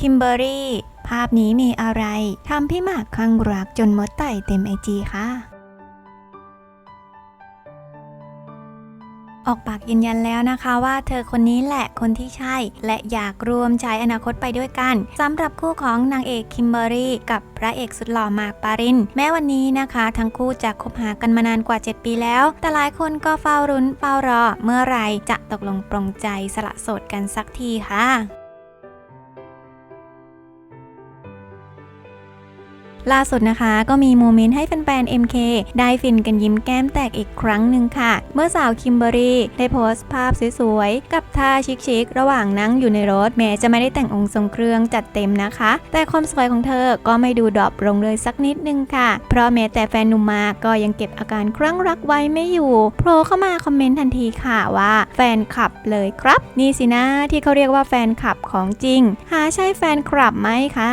คิมเบอรี่ ภาพนี้มีอะไรทำพี่หมากคลั่งรักจนมดไต่เต็มไอจีค่ะ ออกปากยืนยันแล้วนะคะว่าเธอคนนี้แหละคนที่ใช่ และอยากรวมใช้อนาคตไปด้วยกันสำหรับคู่ของนางเอกคิมเบอรี่กับพระเอกสุดหล่อมากปาริน แม้วันนี้นะคะ ทั้งคู่จะคบหากันมานานกว่า 7 ปีแล้ว แต่หลายคนก็เฝ้ารุ้นเฝ้ารอ เมื่อไรจะตกลงปรงใจสละโสดกันสักทีค่ะ ล่าสุดนะคะก็มีโมเมนต์ให้แฟนๆ MK ได้ฟินกันยิ้มแก้มแตกอีกครั้งหนึ่งค่ะ เมื่อสาวคิมเบอรี่ได้โพสต์ภาพสวยๆ กับท่าชิคๆ ระหว่างนั่งอยู่ในรถ แม้จะไม่ได้แต่งองค์ทรงเครื่องจัดเต็มนะคะ แต่ความสวยของเธอก็ไม่ดูดรอปลงเลยสักนิดนึงค่ะ เพราะแม้แต่แฟนหนุ่มมาก็ยังเก็บอาการครั่งรักไว้ไม่อยู่โผล่เข้ามาคอมเมนต์ทันทีค่ะว่า แฟนคลับเลยครับ นี่สินะที่เขาเรียกว่าแฟนคลับของจริง หาใช่แฟนคลับไหมคะ